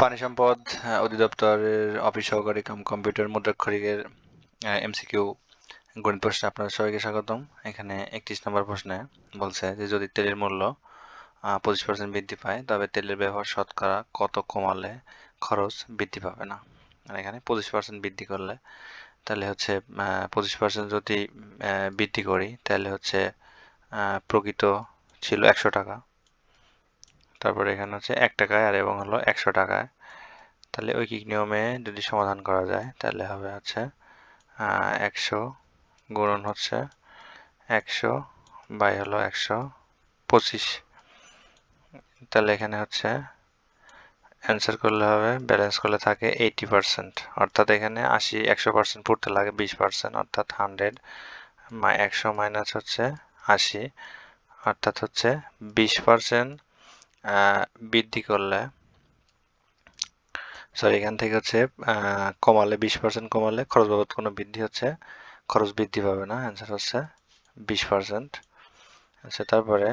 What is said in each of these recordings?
পানি সম্পদ অধিদপ্তরের অফিস সহকারী কাম কম্পিউটার মুদ্রাক্ষরিকের এমসিকিউ গণিত প্রশ্নে আপনাদের সবাইকে স্বাগতম। এখানে একত্রিশ নম্বর প্রশ্নে বলছে যে, যদি তেলের মূল্য পঁচিশ পার্সেন্ট বৃদ্ধি পায়, তবে তেলের ব্যবহার শতকরা কত কমালে খরচ বৃদ্ধি পাবে না? আর এখানে পঁচিশ পার্সেন্ট বৃদ্ধি করলে, তাহলে হচ্ছে পঁচিশ পার্সেন্ট যদি বৃদ্ধি করি, তাহলে হচ্ছে প্রকৃত ছিল একশো টাকা। তারপরে এখানে হচ্ছে এক টাকায় আর এবং হলো একশো টাকায়। তাহলে ঐকিক নিয়মে যদি সমাধান করা যায়, তাহলে হবে হচ্ছে একশো গুণন হচ্ছে একশো বাই হলো একশো পঁচিশ। তাহলে এখানে হচ্ছে অ্যান্সার করলে হবে ব্যালেন্স করলে থাকে এইটি পার্সেন্ট অর্থাৎ এখানে আশি, একশো পার্সেন্ট পড়তে লাগে বিশ পার্সেন্ট অর্থাৎ হান্ড্রেড একশো মাইনাস হচ্ছে আশি, অর্থাৎ হচ্ছে বিশ পার্সেন্ট বৃদ্ধি করলে সরি এখান থেকে হচ্ছে কমালে, বিশ পার্সেন্ট কমালে খরচ বাবদ কোনো বৃদ্ধি হচ্ছে, খরচ বৃদ্ধি পাবে না অ্যান্সার হচ্ছে বিশ পার্সেন্ট আচ্ছা তারপরে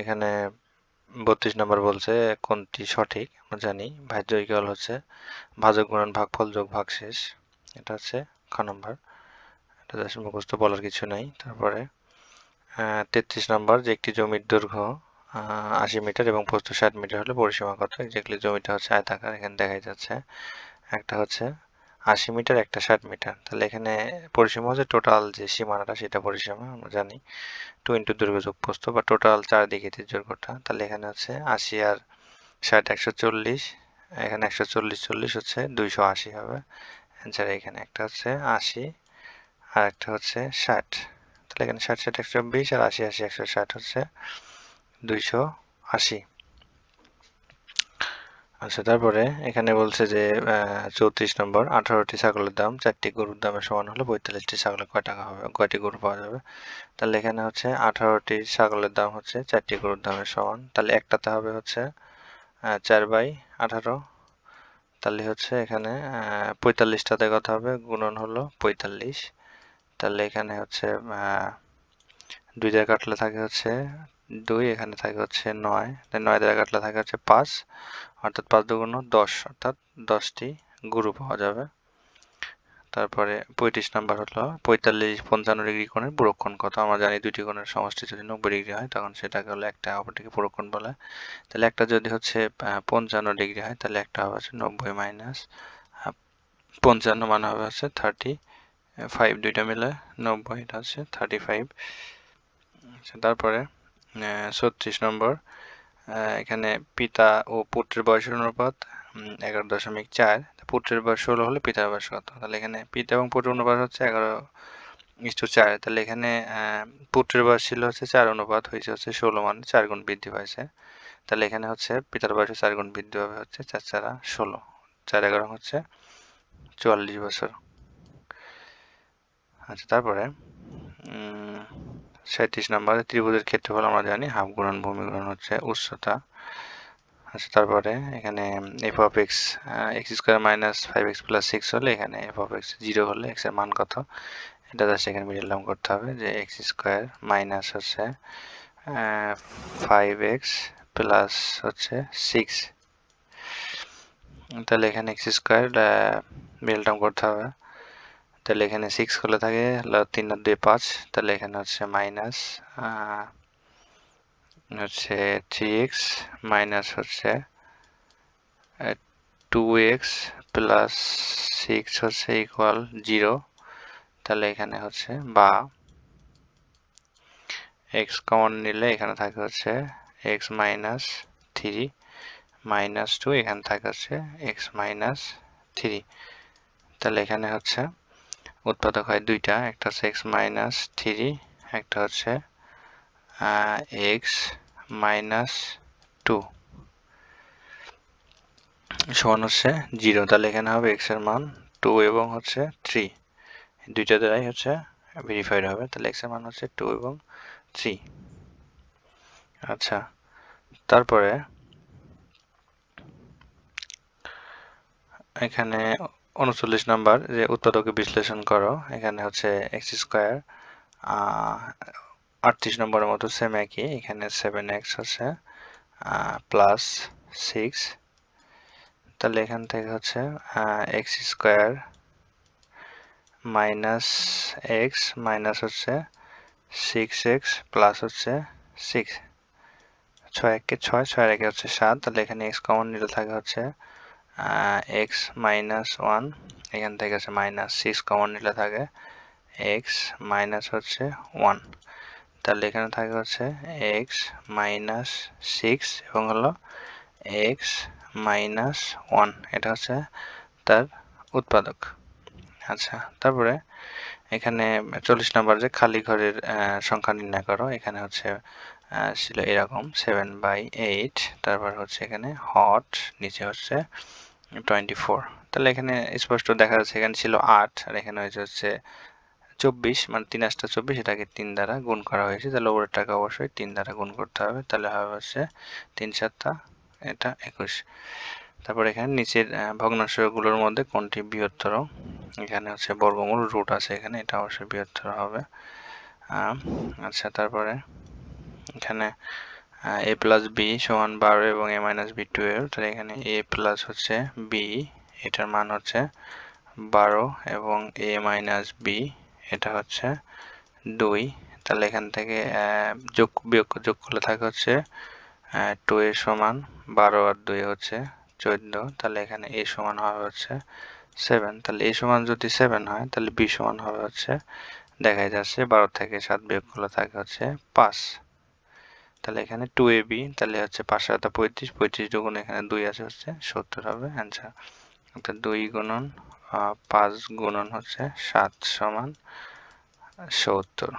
এখানে বত্রিশ নম্বর বলছে কোনটি সঠিক, আমরা জানি, ভাজ্য হচ্ছে ভাজক গুণন ভাগফল যোগ ভাগশেষ, এটা হচ্ছে খ নম্বর। এটা মুখস্থ বলার কিছু নেই, তারপরে তেত্রিশ নম্বর যে একটি জমির দৈর্ঘ্য আশি মিটার এবং প্রস্থ ষাট মিটার হলে পরিসীমা কত এক্স্যাক্টলি জমিটা হচ্ছে আয়তাকার, এখানে দেখাই যাচ্ছে। একটা হচ্ছে আশি মিটার, একটা ষাট মিটার। তাহলে এখানে পরিসীমা হচ্ছে টোটাল যে সীমানাটা, সেটা পরিসীমা, আমরা জানি। টু ইন্টু দৈর্ঘ্য যোগ প্রস্থ বা টোটাল চারদিকে দৈর্ঘ্যটা তাহলে এখানে হচ্ছে আশি আর ষাট একশো চল্লিশ, এখানে একশো চল্লিশ চল্লিশ হচ্ছে দুইশো আশি হবে। অ্যান্সার এখানে, একটা হচ্ছে আশি আর একটা হচ্ছে ষাট। তাহলে এখানে ষাট ষাট একশো বিশ আর আশি আশি একশো ষাট হচ্ছে দুইশো আশি। আচ্ছা তারপরে এখানে বলছে যে চৌত্রিশ নম্বর, আঠারোটি ছাগলের দাম, চারটি গরুর দামের সমান হলে পঁয়তাল্লিশটি ছাগলের কয় টাকা হবে, কয়টি গরু পাওয়া যাবে? তাহলে এখানে হচ্ছে আঠারোটি ছাগলের দাম হচ্ছে চারটি গরুর দামের সমান। তাহলে একটাতে হবে হচ্ছে চার বাই আঠারো। তাহলে হচ্ছে এখানে পঁয়তাল্লিশটাতে কত হবে? গুণন হলো পঁয়তাল্লিশ। তাহলে এখানে হচ্ছে দুই জায়গা কাটলে থাকে হচ্ছে দুই, এখানে থাকে হচ্ছে নয় নয় দ্বারা কাটলে থাকে হচ্ছে পাঁচ, অর্থাৎ পাঁচ দুগুণ দশ, অর্থাৎ দশটি গুরু পাওয়া যাবে। তারপরে পঁয়ত্রিশ নাম্বার হলো পঁয়তাল্লিশ পঞ্চান্ন ডিগ্রি কোণের পুরক্ষণ কত? আমরা জানি দুটি কোণের সমষ্টি যদি নব্বই ডিগ্রি হয়, তখন সেটাকে হলো একটা অপরটিকে পুরক্ষণ বলে। তাহলে একটা যদি হচ্ছে পঞ্চান্ন ডিগ্রি হয়, তাহলে একটা হবে হচ্ছে নব্বই মাইনাস পঞ্চান্ন মানে হবে হচ্ছে থার্টি ফাইভ, দুইটা মিলে নব্বই, এটা হচ্ছে থার্টি ফাইভ। আচ্ছা তারপরে ছত্রিশ নম্বর। এখানে পিতা ও পুত্রের বয়সের অনুপাত এগারো দশমিক চার। পুত্রের বয়স ষোলো হলে পিতার বয়স কত? তাহলে এখানে পিতা এবং পুত্রের অনুপাত হচ্ছে এগারো ইস্টু চার। তাহলে এখানে পুত্রের বয়স ছিল হচ্ছে চার অনুপাত, হয়েছে হচ্ছে ষোলো মানে চার গুণ বৃদ্ধি পাইছে। তাহলে এখানে হচ্ছে পিতার বয়সে চার গুণ বৃদ্ধি হবে হচ্ছে চার চারা ষোলো। চার এগারো হচ্ছে চুয়াল্লিশ বছর। আচ্ছা তারপরে সাঁত্রিশ নম্বর ত্রিভুজের ক্ষেত্রফল আমরা জানি, হাফ গুণন ভূমি গুণন হচ্ছে উচ্চতা। আচ্ছা তারপরে এখানে f of x x square minus five x plus six হলে এখানে এফ অফ এক্স জিরো হলে এক্সের মান কত? এটা জাস্ট এখানে মিডিল টার্ম করতে হবে যে এক্স স্কোয়ার মাইনাস হচ্ছে ফাইভ এক্স প্লাস হচ্ছে সিক্স তাহলে এখানে এক্স স্কোয়ার মিডিল টার্ম করতে হবে। তাহলে এখানে সিক্স করলে থাকে তিন আর দুই পাঁচ, তাহলে এখানে হচ্ছে মাইনাস হচ্ছে থ্রি এক্স মাইনাস হচ্ছে টু এক্স প্লাস সিক্স হচ্ছে ইকুয়াল জিরো তাহলে এখানে হচ্ছে বা এক্স কমন নিলে এখানে থাকে হচ্ছে x minus three minus two এখানে থাকে হচ্ছে এক্স মাইনাস থ্রি তাহলে এখানে হচ্ছে উৎপাদক হয় দুইটা, একটা হচ্ছে এক্স মাইনাস থ্রি একটা হচ্ছে এক্স মাইনাস টু সমান হচ্ছে জিরো তাহলে এখানে হবে এক্সের মান টু এবং হচ্ছে থ্রি দুইটা দ্বারাই হচ্ছে ভেরিফাইড হবে, তাহলে এক্সের মান হচ্ছে টু এবং থ্রি আচ্ছা তারপরে এখানে উনচল্লিশ নাম্বার, যে উৎপাদকে বিশ্লেষণ করো, এখানে হচ্ছে এক্স স্কোয়ার আটত্রিশ নম্বরের মতো সেম একই, এখানে সেভেন এক্স হচ্ছে প্লাস সিক্স তাহলে এখান থেকে হচ্ছে x square minus x minus হচ্ছে সিক্স এক্স প্লাস হচ্ছে সিক্স ছয় একে ছয় ছয় একে হচ্ছে সাত, তাহলে এখানে এক্স কমন নিলে থাকে হচ্ছে এক্স মাইনাস ওয়ান এখান থেকে আছে মাইনাস সিক্স কমন নিলে থাকে এক্স মাইনাস হচ্ছে ওয়ান তাহলে এখানে থাকে হচ্ছে এক্স মাইনাস সিক্স এবং হলো এক্স মাইনাস ওয়ান এটা হচ্ছে তার উৎপাদক। আচ্ছা তারপরে এখানে চল্লিশ নম্বর যে খালি ঘরের সংখ্যা নির্ণয় করো, এখানে হচ্ছে ছিল এরকম সেভেন বাই এইট তারপর হচ্ছে এখানে হট নিচে হচ্ছে টোয়েন্টি ফোর। তাহলে এখানে স্পষ্ট দেখা যাচ্ছে, এখানে ছিল আট, আর এখানে হয়েছে হচ্ছে চব্বিশ মানে তিন আটটা চব্বিশ, এটাকে তিন দ্বারা গুণ করা হয়েছে। তাহলে ওপরের টাকা অবশ্যই তিন দ্বারা গুণ করতে হবে। তাহলে হবে হচ্ছে তিন সাতটা, এটা একুশ। তারপর এখানে নিচের ভগ্নাংশগুলোর মধ্যে কোনটি বৃহত্তর? এখানে হচ্ছে বর্গমূল রুট আছে এখানে, এটা অবশ্যই বৃহত্তর হবে। আচ্ছা তারপরে এখানে এ প্লাস বি সমান বারো এবং এ মাইনাস বি টুয়েলভ তাহলে এখানে এ প্লাস হচ্ছে বি এটার মান হচ্ছে বারো এবং এ মাইনাস বি এটা হচ্ছে দুই। তাহলে এখান থেকে যোগ, বিয়োগ, যোগ করলে থাকে হচ্ছে টু এ সমান বারো আর দুই হচ্ছে চোদ্দ। তাহলে এখানে এ সমান হবে হচ্ছে সেভেন তাহলে এ সমান যদি সেভেন হয়, তাহলে বি সমান হবে হচ্ছে দেখা যাচ্ছে বারো থেকে সাত বিয়োগ করলে থাকে হচ্ছে পাঁচ। তাহলে এখানে টু এ বি তাহলে হচ্ছে পাঁচশো সাত পঁয়ত্রিশ পঁয়ত্রিশ দুগুণ এখানে দুই আছে হচ্ছে, সত্তর হবে অ্যান্সার অর্থাৎ দুই গুণন পাঁচ গুণন হচ্ছে সাত সমান সত্তর।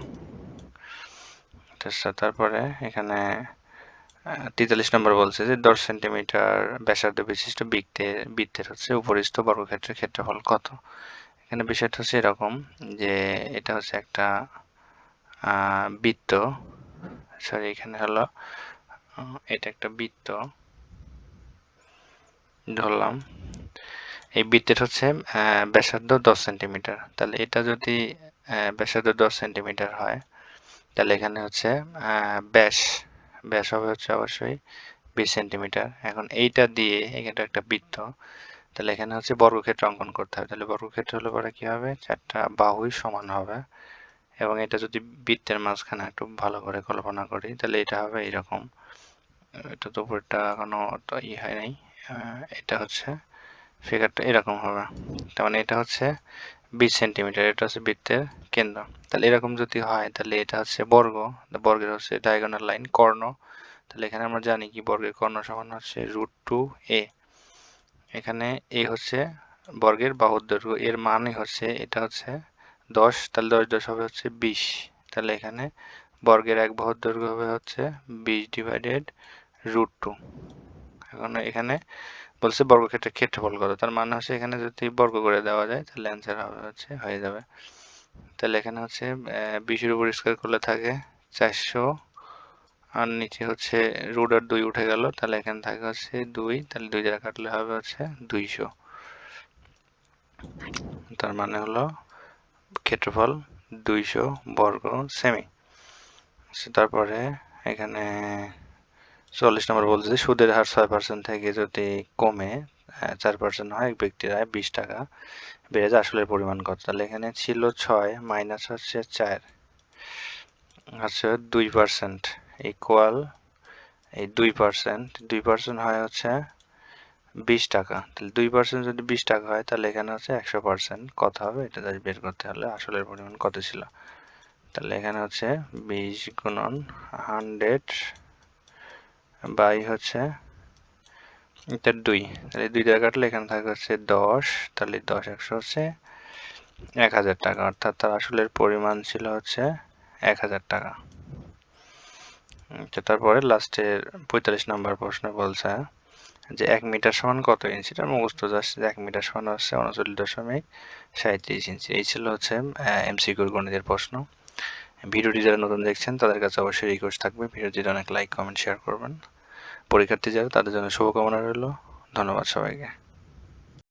তারপরে এখানে তেতাল্লিশ নম্বর বলছে যে দশ সেন্টিমিটার ব্যাসার্ধ বিশিষ্ট বৃত্তে, বৃত্তের হচ্ছে উপরিস্থ বর্গক্ষেত্রের ক্ষেত্রফল কত? এখানে বিষয়টা হচ্ছে এরকম যে এটা হচ্ছে একটা বৃত্ত সরি, এখানে হলো এটা একটা বৃত্ত ধরলাম। এই বৃত্তের হচ্ছে ব্যাসার্ধ দশ সেন্টিমিটার। তাহলে এটা যদি ব্যাসার্ধ দশ সেন্টিমিটার হয়, তাহলে এখানে হচ্ছে ব্যাস ব্যাস হবে হচ্ছে অবশ্যই বিশ সেন্টিমিটার। এখন এইটা দিয়ে এখানে একটা বৃত্ত, তাহলে এখানে হচ্ছে বর্গক্ষেত্র অঙ্কন করতে হবে। তাহলে বর্গক্ষেত্র হলে পরে কি হবে? চারটা বাহুই সমান হবে। এবং এটা যদি বৃত্তের মাঝখানে একটু ভালো করে কল্পনা করি, তাহলে এটা হবে এরকম। এটা তো উপরটা এখনও ই হয় নাই। এটা হচ্ছে ফিগারটা এরকম হবে। তার মানে এটা হচ্ছে বিশ সেন্টিমিটার, এটা হচ্ছে বৃত্তের কেন্দ্র। তাহলে এরকম যদি হয়, তাহলে এটা হচ্ছে বর্গ। বর্গের হচ্ছে ডায়াগোনাল লাইন কর্ণ। তাহলে এখানে আমরা জানি কি বর্গের কর্ণ সমান হচ্ছে রুট টু এ এখানে এ হচ্ছে বর্গের বাহুর দৈর্ঘ্য। এর মানে হচ্ছে, এটা হচ্ছে দশ, তাহলে দশ দশ হবে হচ্ছে বিশ। তাহলে এখানে বর্গের এক বাহুর দৈর্ঘ্য হবে হচ্ছে বিশ ডিভাইডেড রুট টু এখন এখানে বলছে বর্গক্ষেত্রের ক্ষেত্রফল কত? তার মানে হচ্ছে এখানে যদি বর্গ করে দেওয়া যায়, তাহলে অ্যান্সার হবে হচ্ছে, হয়ে যাবে। তাহলে এখানে হচ্ছে বিশের উপর স্কোয়ার করলে থাকে চারশো, আর নিচে হচ্ছে রুট আর দুই উঠে গেল, তাহলে এখানে থাকে হচ্ছে দুই, তাহলে দুই জায়গা কাটলে হবে হচ্ছে দুইশো। তার মানে হলো ক্ষেত্রফল দুইশো বর্গ সেমি। তারপরে এখানে চল্লিশ নম্বর বলছে সুদের হার ছয় পার্সেন্ট থেকে যদি কমে চার পার্সেন্ট হয়, এক ব্যক্তির আয় বিশ টাকা বেড়ে যায়। আসলে পরিমাণ কত? তাহলে এখানে ছিল ছয় মাইনাস হচ্ছে চার। হচ্ছে দুই পার্সেন্ট ইকুয়াল এই দুই পার্সেন্ট দুই পার্সেন্ট হয় হচ্ছে বিশ টাকা। তাহলে দুই পার্সেন্ট যদি বিশ টাকা হয়, তাহলে এখানে হচ্ছে একশো পার্সেন্ট কত হবে? এটা জাস্ট বের করতে হলে আসলের পরিমাণ কত ছিল? তাহলে এখানে হচ্ছে বিশ গুণন হান্ড্রেড বাই হচ্ছে এটা দুই। তাহলে দুই টাকা কাটলে এখানে থাকবে হচ্ছে দশ। তাহলে দশ একশো হচ্ছে এক হাজার টাকা। অর্থাৎ তার আসলের পরিমাণ ছিল হচ্ছে এক হাজার টাকা। তারপরে লাস্টের পঁয়তাল্লিশ নম্বর প্রশ্ন বলছে যে এক মিটার সমান কত ইঞ্চি এটা মুখস্থ যাচ্ছে যে এক মিটার সমান হচ্ছে উনচল্লিশ দশমিক সাঁত্রিশ ইঞ্চি এই ছিল হচ্ছে এমসিকিউর গণিতের প্রশ্ন। ভিডিওটি যারা নতুন দেখছেন, তাদের কাছে অবশ্যই রিকোয়েস্ট থাকবে। ভিডিওটি অনেক লাইক কমেন্ট শেয়ার করবেন। পরীক্ষার্থী যারা, তাদের জন্য শুভকামনা রইল। ধন্যবাদ সবাইকে।